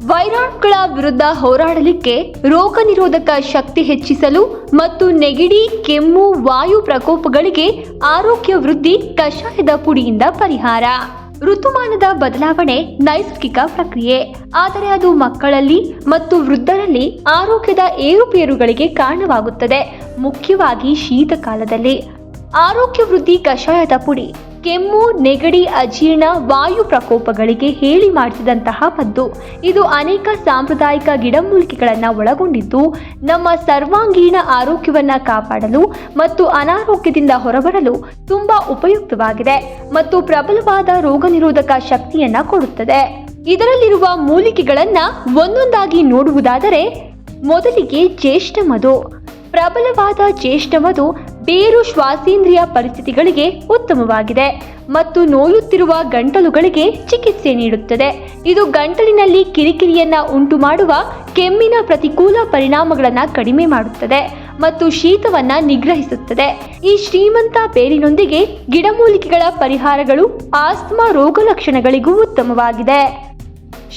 ವೈರಾಣುಗಳ ವಿರುದ್ಧ ಹೋರಾಡಲಿಕ್ಕೆ ರೋಗ ನಿರೋಧಕ ಶಕ್ತಿ ಹೆಚ್ಚಿಸಲು ಮತ್ತು ನೆಗಡಿ, ಕೆಮ್ಮು, ವಾಯು ಪ್ರಕೋಪಗಳಿಗೆ ಆರೋಗ್ಯ ವೃದ್ಧಿ ಕಷಾಯದ ಪುಡಿಯಿಂದ ಪರಿಹಾರ. ಋತುಮಾನದ ಬದಲಾವಣೆ ನೈಸರ್ಗಿಕ ಪ್ರಕ್ರಿಯೆ. ಆದರೆ ಅದು ಮಕ್ಕಳಲ್ಲಿ ಮತ್ತು ವೃದ್ಧರಲ್ಲಿ ಆರೋಗ್ಯದ ಏರುಪೇರುಗಳಿಗೆ ಕಾರಣವಾಗುತ್ತದೆ, ಮುಖ್ಯವಾಗಿ ಶೀತಕಾಲದಲ್ಲಿ. ಆರೋಗ್ಯ ವೃದ್ಧಿ ಕಷಾಯದ ಪುಡಿ. ಕೆಮ್ಮು, ನೆಗಡಿ, ಅಜೀರ್ಣ, ವಾಯು ಪ್ರಕೋಪಗಳಿಗೆ ಹೇಳಿ ಮಾಡಿಸಿದಂತಹ ಮದ್ದು. ಇದು ಅನೇಕ ಸಾಂಪ್ರದಾಯಿಕ ಗಿಡಮೂಲಿಕೆಗಳನ್ನು ಒಳಗೊಂಡಿದ್ದು, ನಮ್ಮ ಸರ್ವಾಂಗೀಣ ಆರೋಗ್ಯವನ್ನು ಕಾಪಾಡಲು ಮತ್ತು ಅನಾರೋಗ್ಯದಿಂದ ಹೊರಬರಲು ತುಂಬಾ ಉಪಯುಕ್ತವಾಗಿದೆ ಮತ್ತು ಪ್ರಬಲವಾದ ರೋಗ ನಿರೋಧಕ ಶಕ್ತಿಯನ್ನ ಕೊಡುತ್ತದೆ. ಇದರಲ್ಲಿರುವ ಮೂಲಿಕೆಗಳನ್ನು ಒಂದೊಂದಾಗಿ ನೋಡುವುದಾದರೆ, ಮೊದಲಿಗೆ ಜ್ಯೇಷ್ಠ ಮಧು ಪ್ರಬಲವಾದ ಜ್ಯೇಷ್ಠ ಮಧು ಬೇರು ಶ್ವಾಸೇಂದ್ರಿಯ ಪರಿಸ್ಥಿತಿಗಳಿಗೆ ಉತ್ತಮವಾಗಿದೆ ಮತ್ತು ನೋಯುತ್ತಿರುವ ಗಂಟಲುಗಳಿಗೆ ಚಿಕಿತ್ಸೆ ನೀಡುತ್ತದೆ. ಇದು ಗಂಟಲಿನಲ್ಲಿ ಕಿರಿಕಿರಿಯನ್ನ ಉಂಟು ಮಾಡುವ ಕೆಮ್ಮಿನ ಪ್ರತಿಕೂಲ ಪರಿಣಾಮಗಳನ್ನು ಕಡಿಮೆ ಮಾಡುತ್ತದೆ ಮತ್ತು ಶೀತವನ್ನ ನಿಗ್ರಹಿಸುತ್ತದೆ. ಈ ಶ್ರೀಮಂತ ಬೇರಿನೊಂದಿಗೆ ಗಿಡಮೂಲಿಕೆಗಳ ಪರಿಹಾರಗಳು ಆಸ್ತಮಾ ರೋಗ ಲಕ್ಷಣಗಳಿಗೂ ಉತ್ತಮವಾಗಿದೆ.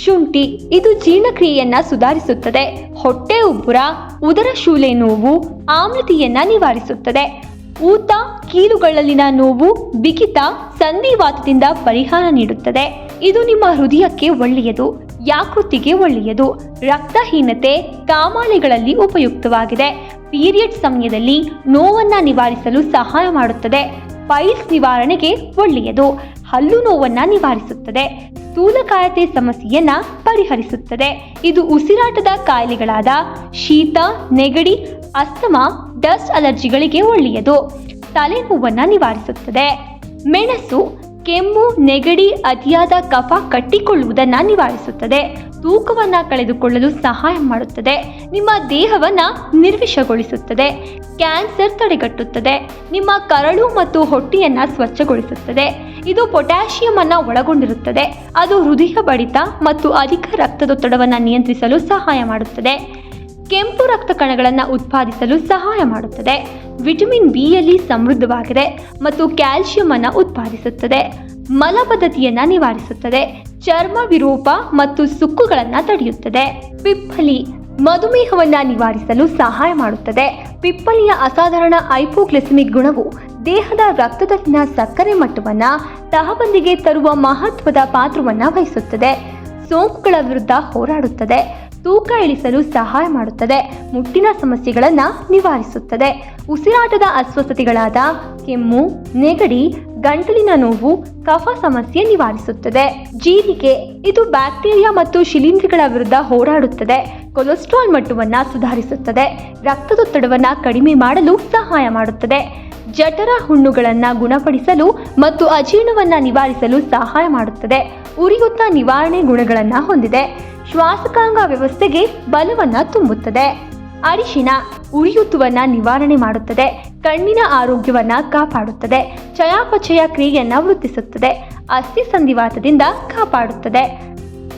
ಶುಂಠಿ ಇದು ಜೀರ್ಣಕ್ರಿಯೆಯನ್ನ ಸುಧಾರಿಸುತ್ತದೆ. ಹೊಟ್ಟೆ ಉಬ್ಬುರ, ಉದರ ಶೂಲೆ ನೋವು, ಆಮ್ಲತೆಯನ್ನ ನಿವಾರಿಸುತ್ತದೆ. ಊತ, ಕೀಲುಗಳಲ್ಲಿನ ನೋವು, ಬಿಗಿತ, ಸಂಧಿವಾತದಿಂದ ಪರಿಹಾರ ನೀಡುತ್ತದೆ. ಇದು ನಿಮ್ಮ ಹೃದಯಕ್ಕೆ ಒಳ್ಳೆಯದು, ಯಾಕೃತಿಗೆ ಒಳ್ಳೆಯದು. ರಕ್ತಹೀನತೆ ಕಾಮಾಲೆಗಳಲ್ಲಿ ಉಪಯುಕ್ತವಾಗಿದೆ. ಪೀರಿಯಡ್ ಸಮಯದಲ್ಲಿ ನೋವನ್ನ ನಿವಾರಿಸಲು ಸಹಾಯ ಮಾಡುತ್ತದೆ. ಪೈಲ್ಸ್ ನಿವಾರಣೆಗೆ ಒಳ್ಳೆಯದು. ಹಲ್ಲು ನೋವನ್ನ ನಿವಾರಿಸುತ್ತದೆ. ಸ್ಥೂಲಕಾಯತೆ ಸಮಸ್ಯೆಯನ್ನ ಪರಿಹರಿಸುತ್ತದೆ. ಇದು ಉಸಿರಾಟದ ಕಾಯಿಲೆಗಳಾದ ಶೀತ, ನೆಗಡಿ, ಅಸ್ತಮಾ, ಡಸ್ಟ್ ಅಲರ್ಜಿಗಳಿಗೆ ಒಳ್ಳೆಯದು. ತಲೆನೋವನ್ನ ನಿವಾರಿಸುತ್ತದೆ. ಮೆಣಸು ಕೆಮ್ಮು, ನೆಗಡಿ, ಅತಿಯಾದ ಕಫ ಕಟ್ಟಿಕೊಳ್ಳುವುದನ್ನು ನಿವಾರಿಸುತ್ತದೆ. ತೂಕವನ್ನು ಕಳೆದುಕೊಳ್ಳಲು ಸಹಾಯ ಮಾಡುತ್ತದೆ. ನಿಮ್ಮ ದೇಹವನ್ನು ನಿರ್ವಿಷಗೊಳಿಸುತ್ತದೆ. ಕ್ಯಾನ್ಸರ್ ತಡೆಗಟ್ಟುತ್ತದೆ. ನಿಮ್ಮ ಕರಳು ಮತ್ತು ಹೊಟ್ಟೆಯನ್ನು ಸ್ವಚ್ಛಗೊಳಿಸುತ್ತದೆ. ಇದು ಪೊಟ್ಯಾಷಿಯಂ ಅನ್ನು ಒಳಗೊಂಡಿರುತ್ತದೆ. ಅದು ಹೃದಯ ಬಡಿತ ಮತ್ತು ಅಧಿಕ ರಕ್ತದೊತ್ತಡವನ್ನು ನಿಯಂತ್ರಿಸಲು ಸಹಾಯ ಮಾಡುತ್ತದೆ. ಕೆಂಪು ರಕ್ತ ಕಣಗಳನ್ನು ಉತ್ಪಾದಿಸಲು ಸಹಾಯ ಮಾಡುತ್ತದೆ. ವಿಟಮಿನ್ ಬಿ ಯಲ್ಲಿ ಸಮೃದ್ಧವಾಗಿದೆ ಮತ್ತು ಕ್ಯಾಲ್ಸಿಯಂ ಅನ್ನು ಉತ್ಪಾದಿಸುತ್ತದೆ. ಮಲಬದ್ಧತೆಯನ್ನು ನಿವಾರಿಸುತ್ತದೆ. ಚರ್ಮ ವಿರೂಪ ಮತ್ತು ಸುಕ್ಕುಗಳನ್ನು ತಡೆಯುತ್ತದೆ. ಪಿಪ್ಪಲಿ ಮಧುಮೇಹವನ್ನು ನಿವಾರಿಸಲು ಸಹಾಯ ಮಾಡುತ್ತದೆ. ಪಿಪ್ಪಲಿಯ ಅಸಾಧಾರಣ ಐಪೋಗ್ಲಿಸಮಿಕ್ ಗುಣವು ದೇಹದ ರಕ್ತದಲ್ಲಿನ ಸಕ್ಕರೆ ಮಟ್ಟವನ್ನ ತಹಬಂದಿಗೆ ತರುವ ಮಹತ್ವದ ಪಾತ್ರವನ್ನು ವಹಿಸುತ್ತದೆ. ಸೋಂಕುಗಳ ವಿರುದ್ಧ ಹೋರಾಡುತ್ತದೆ. ತೂಕ ಇಳಿಸಲು ಸಹಾಯ ಮಾಡುತ್ತದೆ. ಮುಟ್ಟಿನ ಸಮಸ್ಯೆಗಳನ್ನು ನಿವಾರಿಸುತ್ತದೆ. ಉಸಿರಾಟದ ಅಸ್ವಸ್ಥತೆಗಳಾದ ಕೆಮ್ಮು, ನೆಗಡಿ, ಗಂಟಲಿನ ನೋವು, ಕಫ ಸಮಸ್ಯೆ ನಿವಾರಿಸುತ್ತದೆ. ಜೀರಿಗೆ, ಇದು ಬ್ಯಾಕ್ಟೀರಿಯಾ ಮತ್ತು ಶಿಲೀಂಧ್ರಗಳ ವಿರುದ್ಧ ಹೋರಾಡುತ್ತದೆ. ಕೊಲೆಸ್ಟ್ರಾಲ್ ಮಟ್ಟವನ್ನು ಸುಧಾರಿಸುತ್ತದೆ. ರಕ್ತದೊತ್ತಡವನ್ನು ಕಡಿಮೆ ಮಾಡಲು ಸಹಾಯ ಮಾಡುತ್ತದೆ. ಜಠರ ಹುಣ್ಣುಗಳನ್ನು ಗುಣಪಡಿಸಲು ಮತ್ತು ಅಜೀರ್ಣವನ್ನು ನಿವಾರಿಸಲು ಸಹಾಯ ಮಾಡುತ್ತದೆ. ಉರಿಯುತ್ತ ನಿವಾರಣೆ ಗುಣಗಳನ್ನು ಹೊಂದಿದೆ. ಶ್ವಾಸಕಾಂಗ ವ್ಯವಸ್ಥೆಗೆ ಬಲವನ್ನು ತುಂಬುತ್ತದೆ. ಅರಿಶಿನ ಉರಿಯುತ್ತುವನ್ನು ನಿವಾರಣೆ ಮಾಡುತ್ತದೆ. ಕಣ್ಣಿನ ಆರೋಗ್ಯವನ್ನ ಕಾಪಾಡುತ್ತದೆ. ಚಯಾಪಚಯ ಕ್ರಿಯೆಯನ್ನು ವೃದ್ಧಿಸುತ್ತದೆ. ಅಸ್ಥಿ ಸಂಧಿವಾತದಿಂದ ಕಾಪಾಡುತ್ತದೆ.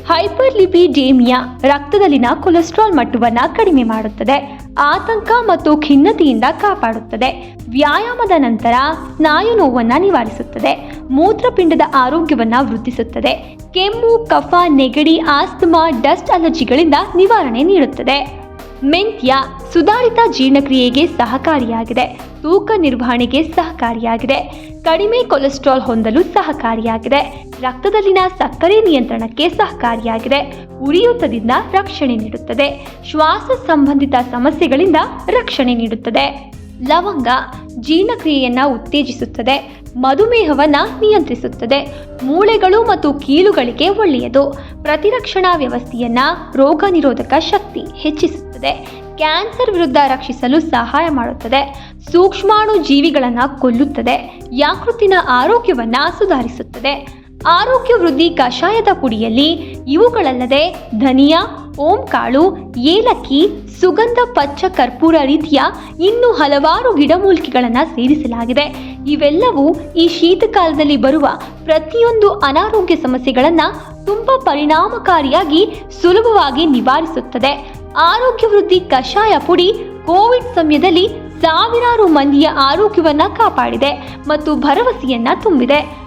ಹೈಪರ್ಲಿಪಿಡೇಮಿಯಾ ರಕ್ತದಲ್ಲಿನ ಕೊಲೆಸ್ಟ್ರಾಲ್ ಮಟ್ಟವನ್ನು ಕಡಿಮೆ ಮಾಡುತ್ತದೆ, ಆತಂಕ ಮತ್ತು ಖಿನ್ನತೆಯಿಂದ ಕಾಪಾಡುತ್ತದೆ. ವ್ಯಾಯಾಮದ ನಂತರ ಸ್ನಾಯು ನೋವನ್ನು ನಿವಾರಿಸುತ್ತದೆ, ಮೂತ್ರಪಿಂಡದ ಆರೋಗ್ಯವನ್ನು ವೃದ್ಧಿಸುತ್ತದೆ, ಕೆಮ್ಮು, ಕಫ, ನೆಗಡಿ, ಆಸ್ತಮಾ, ಡಸ್ಟ್ ಅಲರ್ಜಿಗಳಿಂದ ನಿವಾರಣೆ ನೀಡುತ್ತದೆ. ಮೆಂತ್ಯ ಸುಧಾರಿತ ಜೀರ್ಣಕ್ರಿಯೆಗೆ ಸಹಕಾರಿಯಾಗಿದೆ. ತೂಕ ನಿರ್ವಹಣೆಗೆ ಸಹಕಾರಿಯಾಗಿದೆ. ಕಡಿಮೆ ಕೊಲೆಸ್ಟ್ರಾಲ್ ಹೊಂದಲು ಸಹಕಾರಿಯಾಗಿದೆ. ರಕ್ತದಲ್ಲಿನ ಸಕ್ಕರೆ ನಿಯಂತ್ರಣಕ್ಕೆ ಸಹಕಾರಿಯಾಗಿದೆ. ಉರಿಯೂತದಿಂದ ರಕ್ಷಣೆ ನೀಡುತ್ತದೆ. ಶ್ವಾಸ ಸಂಬಂಧಿತ ಸಮಸ್ಯೆಗಳಿಂದ ರಕ್ಷಣೆ ನೀಡುತ್ತದೆ. ಲವಂಗ ಜೀರ್ಣಕ್ರಿಯೆಯನ್ನು ಉತ್ತೇಜಿಸುತ್ತದೆ. ಮಧುಮೇಹವನ್ನು ನಿಯಂತ್ರಿಸುತ್ತದೆ. ಮೂಳೆಗಳು ಮತ್ತು ಕೀಲುಗಳಿಗೆ ಒಳ್ಳೆಯದು. ಪ್ರತಿರಕ್ಷಣಾ ವ್ಯವಸ್ಥೆಯನ್ನು ರೋಗ ನಿರೋಧಕ ಶಕ್ತಿ ಹೆಚ್ಚಿಸುತ್ತದೆ. ಕ್ಯಾನ್ಸರ್ ವಿರುದ್ಧ ರಕ್ಷಿಸಲು ಸಹಾಯ ಮಾಡುತ್ತದೆ. ಸೂಕ್ಷ್ಮಾಣು ಜೀವಿಗಳನ್ನು ಕೊಲ್ಲುತ್ತದೆ. ಯಾಕೃತಿನ ಆರೋಗ್ಯವನ್ನು ಸುಧಾರಿಸುತ್ತದೆ. ಆರೋಗ್ಯ ವೃದ್ಧಿ ಕಷಾಯದ ಪುಡಿಯಲ್ಲಿ ಇವುಗಳಲ್ಲದೆ ಧನಿಯಾ, ಓಂಕಾಳು, ಏಲಕ್ಕಿ, ಸುಗಂಧ ಪಚ್ಚ ಕರ್ಪೂರ ರೀತಿಯ ಇನ್ನೂ ಹಲವಾರು ಗಿಡಮೂಲಿಕೆಗಳನ್ನು ಸೇರಿಸಲಾಗಿದೆ. ಇವೆಲ್ಲವೂ ಈ ಶೀತಕಾಲದಲ್ಲಿ ಬರುವ ಪ್ರತಿಯೊಂದು ಅನಾರೋಗ್ಯ ಸಮಸ್ಯೆಗಳನ್ನು ತುಂಬ ಪರಿಣಾಮಕಾರಿಯಾಗಿ ಸುಲಭವಾಗಿ ನಿವಾರಿಸುತ್ತದೆ. ಆರೋಗ್ಯ ವೃದ್ಧಿ ಕಷಾಯ ಪುಡಿ ಕೋವಿಡ್ ಸಮಯದಲ್ಲಿ ಸಾವಿರಾರು ಮಂದಿಯ ಆರೋಗ್ಯವನ್ನ ಕಾಪಾಡಿದೆ ಮತ್ತು ಭರವಸೆಯನ್ನ ತುಂಬಿದೆ.